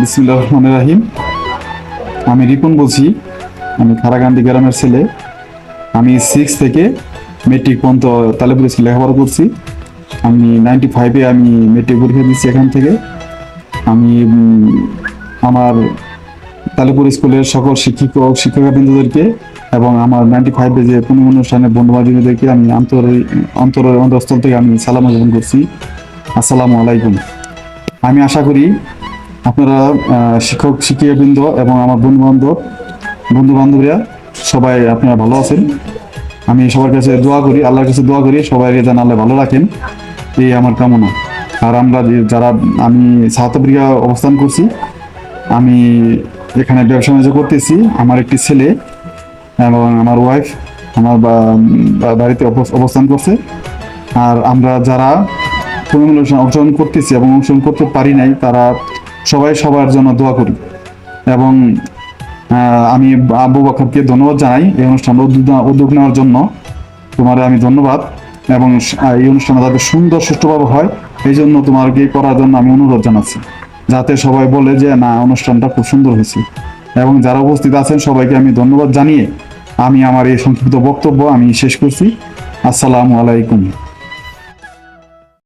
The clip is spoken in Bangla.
বিসমুল্লাহ রহমান রাহিম। আমি রিপন বলছি, আমি খারাকান্দি গ্রামের ছেলে। আমি সিক্স থেকে মেট্রিক পর্যন্ত তালেপুর স্কুলে লেখাপড়া করছি। আমি নাইনটি ফাইভে আমি মেট্রিক পরীক্ষা দিচ্ছি এখান থেকে। আমি আমার তালেপুর স্কুলের সকল শিক্ষক শিক্ষিকাবৃন্দদেরকে এবং আমার নাইনটি ফাইভে যে কোনো অনুষ্ঠানের বন্ধু বান্ধবীদেরকে আমি অন্তর অন্তরের অন্তঃস্থল থেকে আমি সালাম জ্ঞাপন করছি। আসসালামু আলাইকুম। আমি আশা করি আপনারা শিক্ষক, শিক্ষিকাবৃন্দ এবং আমার বন্ধু বান্ধব বন্ধু বান্ধবীরা সবাই আপনারা ভালো আছেন। আমি সবার কাছে দোয়া করি, আল্লাহর কাছে দোয়া করি, সবাইকে যেন আল্লাহ ভালো রাখেন। এই আমার কামনা। আর আমরা যারা, আমি সাউথ আফ্রিকা অবস্থান করছি, আমি এখানে ব্যবসা বাণিজ্য করতেছি, আমার একটি ছেলে এবং আমার ওয়াইফ আমার বাড়িতে অবস- অবস্থান করছে। আর আমরা যারা অংশগ্রহণ করতেছি এবং অংশগ্রহণ করতে পারি নাই, তারা সবাই সবার জন্য দোয়া করি। এবং আমি আবু বাকরকে ধন্যবাদ জানাই এই অনুষ্ঠান উদ্যোগ উদ্যোগ নেওয়ার জন্য। তোমার আমি ধন্যবাদ। এবং এই অনুষ্ঠানটা যাতে সুন্দর, সুষ্ঠুভাবে হয়, এই জন্য তোমাকে করার জন্য আমি অনুরোধ জানাচ্ছি। যাতে সবাই বলে যে, না, অনুষ্ঠানটা খুব সুন্দর হয়েছে। এবং যারা উপস্থিত আছেন, সবাইকে আমি ধন্যবাদ জানিয়ে আমি আমার এই সংক্ষিপ্ত বক্তব্য আমি শেষ করছি। আসসালামু আলাইকুম।